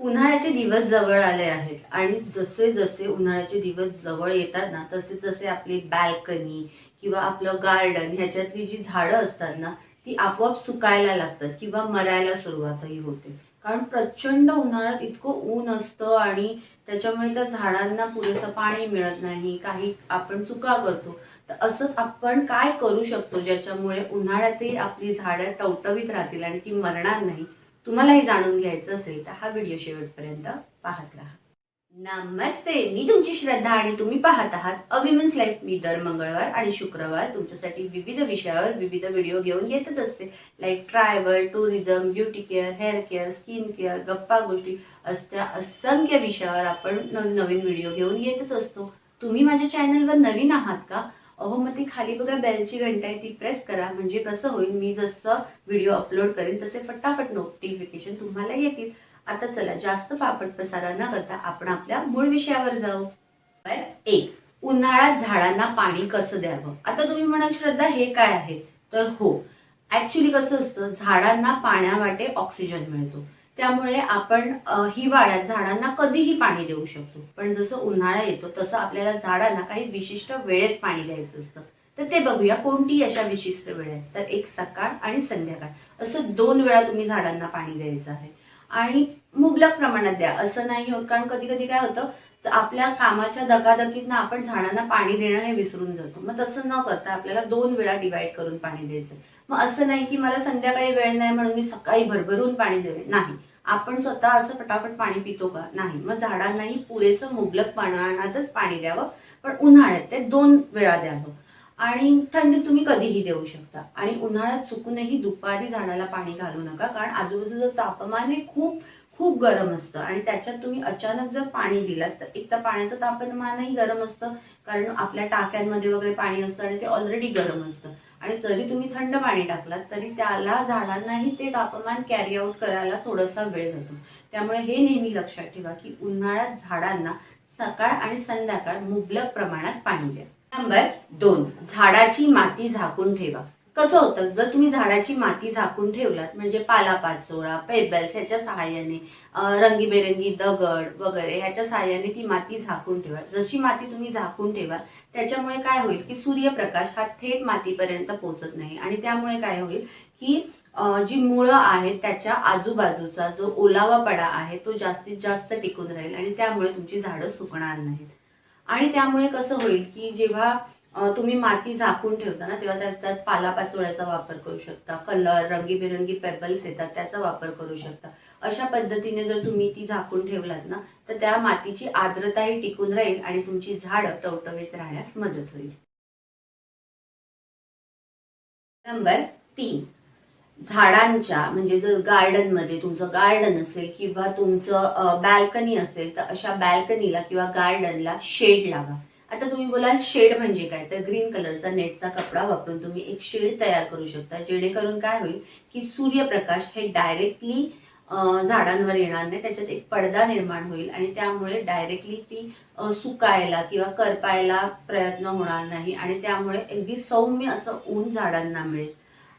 उन्हाळ्याचे दिवस जवळ आले आहेत. आणि जसे जसे उन्हाळ्याचे दिवस जवळ येतात ना तसे तसे आपली बॅल्कनी किंवा आपलं गार्डन ह्याच्यातली जी झाडं असतात ना ती आपोआप सुकायला लागतात किंवा मरायला सुरुवातही होते. कारण प्रचंड उन्हाळ्यात इतकं ऊन असतं आणि त्याच्यामुळे त्या झाडांना पुरेसं पाणी मिळत नाही काही आपण चुका करतो. तर असंच आपण काय करू शकतो ज्याच्यामुळे उन्हाळ्यातही आपली झाडं टवटवीत राहतील आणि ती मरणार नाही? तुम्हाला हे जाणून घ्यायचं असेल तर हा व्हिडिओ शेवटपर्यंत पाहत राहा. नमस्ते मी तुमची श्रद्धा आणि तुम्ही पाहत आहात अ विमेन्स लाईफ. मी दर मंगळवार आणि शुक्रवार तुमच्यासाठी विविध विषयावर विविध व्हिडिओ घेऊन येतच असते. Like travel tourism beauty care hair care skin care गप्पा गोष्टी अशा असंख्य विषयावर आपण नवनवीन व्हिडिओ घेऊन येतच असतो. तुम्ही माझ्या चॅनलवर नवीन आहात का? अहो मग ती खाली बघा बेलची घंटा आहे ती प्रेस करा. म्हणजे कसं होईल मी जसं व्हिडिओ अपलोड करेन तसे फटाफट नोटिफिकेशन तुम्हाला येतील. आता चला जास्त फाफट पसारा न करता आपण आपल्या मूळ विषयावर जाऊ. एक उन्हाळ्यात झाडांना पाणी कसं द्यावं? आता तुम्ही म्हणाल श्रद्धा हे काय आहे? तर हो ऍक्च्युली कसं असतं झाडांना पाण्यावाटे ऑक्सिजन मिळतो. त्यामुळे आपण हिवाळ्यात झाडांना कधीही पाणी देऊ शकतो. पण जसं उन्हाळा येतो तसं आपल्याला झाडांना काही विशिष्ट वेळेस पाणी द्यायचं असतं. तर ते बघूया कोणती अशा विशिष्ट वेळ आहेत. तर एक सकाळ आणि संध्याकाळ. असं दोन वेळा तुम्ही झाडांना पाणी द्यायचं आहे. आणि मुबलक प्रमाणात द्या. असं नाही होत कारण कधी कधी काय होतं आपल्या कामाच्या दगादगीतनं आपण झाडांना पाणी देणं हे विसरून जातो. मग तसं न करता आपल्याला दोन वेळा डिवाइड करून पाणी द्यायचं मग असं नाही की मला संध्याकाळी वेळ नाही म्हणून मी सकाळी भरभरून पाणी देवे नाही. आपण स्वतः असं फटाफट पाणी पितो का? नाही. मग झाडांनाही पुरेसं मुबलक प्रमाणातच पाणी द्यावं. पण उन्हाळ्यात ते दोन वेळा द्यावं. आणि थंडीत तुम्ही कधीही देऊ शकता. आणि उन्हाळ्यात चुकूनही दुपारी झाडाला पाणी घालू नका. कारण आजूबाजूचं तापमान हे खूप खूप गरम असतं. आणि त्याच्यात तुम्ही अचानक जर पाणी दिलात तर एक तर पाण्याचं तापमानही गरम असतं कारण आपल्या टाक्यांमध्ये वगैरे पाणी असतं आणि ते ऑलरेडी गरम असतं. आणि जरी तुम्ही थंड पाणी टाकलात तरी त्याला झाडांनाही ते तापमान कॅरी आउट करायला थोडासा वेळ जातो. त्यामुळे हे नेहमी लक्षात ठेवा की उन्हाळ्यात झाडांना सकाळ आणि संध्याकाळ मुबलक प्रमाणात पाणी द्या. नंबर दोन झाडाची माती झाकून ठेवा. कसं होतं जर तुम्ही झाडाची माती झाकून ठेवलात म्हणजे पालापाचोळा पेबल्स ह्याच्या सहाय्याने रंगीबेरंगी दगड वगैरे ह्याच्या सहाय्याने ती माती झाकून ठेवा. जशी माती तुम्ही झाकून ठेवाल त्याच्यामुळे काय होईल की सूर्यप्रकाश हा थेट मातीपर्यंत पोहोचत नाही. आणि त्यामुळे काय होईल की जी मुळं आहेत त्याच्या आजूबाजूचा जो ओलावापणा आहे तो जास्तीत जास्त टिकून राहील आणि त्यामुळे तुमची झाडं सुकणार नाहीत. आणि त्यामुळे कसं होईल की जेव्हा तुम्ही माती झाकून ठेवता ना तेव्हा त्याच्यात पालापाचोळ्याचा वापर करू शकता. कलर रंगीबेरंगी पेबल्स येतात त्याचा वापर करू शकता. अशा पद्धतीने जर तुम्ही ती झाकून ठेवलात ना तर त्या मातीची आर्द्रताही टिकून राहील आणि तुमची झाडं टवटवीत राहण्यास मदत होईल. नंबर तीन. झाडांच्या म्हणजे जर गार्डनमध्ये तुमचं गार्डन असेल किंवा तुमचं बॅल्कनी असेल तर अशा बॅल्कनीला किंवा गार्डनला शेड लावा. आता तुम्ही बोलाल शेड म्हणजे काय? तर ग्रीन कलरचा नेटचा कपडा वापरून तुम्ही एक शेड तयार करू शकता जेणेकरून काय होईल की सूर्यप्रकाश हे डायरेक्टली झाडांवर येणार नाही त्याच्यात एक पडदा निर्माण होईल आणि त्यामुळे डायरेक्टली ती सुकायला किंवा करपायला प्रयत्न होणार नाही आणि त्यामुळे अगदी सौम्य असं ऊन झाडांना मिळेल.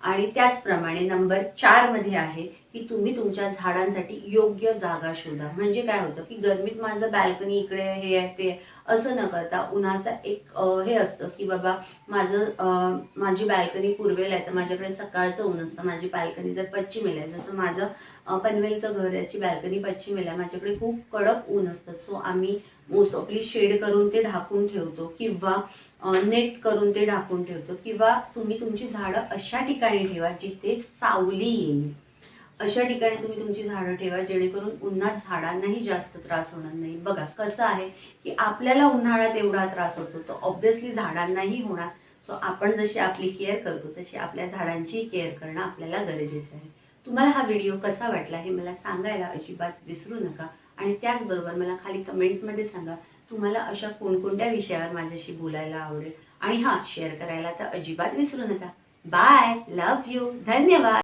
आणि त्याचप्रमाणे नंबर चारमध्ये आहे की तुम्ही तुमच्या झाडांसाठी योग्य जागा शोधा. म्हणजे काय होतं की गर्मीत माझं बॅल्कनी इकडे हे आहे ते असं न करता उन्हाचा एक हे असतं की बाबा माझं माझी बॅल्कनी पूर्वेला आहे तर माझ्याकडे सकाळचं ऊन असतं. माझी बॅल्कनी जर पश्चिमेला आहे जसं माझं पनवेलचं घर याची बॅल्कनी पश्चिमेला आहे माझ्याकडे खूप कडक ऊन असतं. सो आम्ही मोस्ट ऑफली शेड करून ते ढाकून ठेवतो किंवा नेट करून ते ढाकून ठेवतो किंवा तुम्ही तुमची झाडं अशा ठिकाणी ठेवा जिथे सावली येईल. अशा ठिकाणी तुम्ही तुमची झाडं ठेवा जेणेकरून उन्हात झाडांनाही जास्त त्रास होणार नाही. बघा कसं आहे की आपल्याला उन्हाळ्यात एवढा त्रास होतो तो ऑब्व्हियसली झाडांनाही होणार. सो आपण जशी आपली केअर करतो तशी आपल्या झाडांची केअर करणं आपल्याला गरजेचं आहे. तुम्हाला हा व्हिडिओ कसा वाटला हे मला सांगायला अजिबात विसरू नका. आणि त्याचबरोबर मला खाली कमेंटमध्ये सांगा तुम्हाला अशा कोणकोणत्या विषयावर माझ्याशी बोलायला आवडेल? आणि हा शेअर करायला तर अजिबात विसरू नका. बाय लव्ह यू धन्यवाद.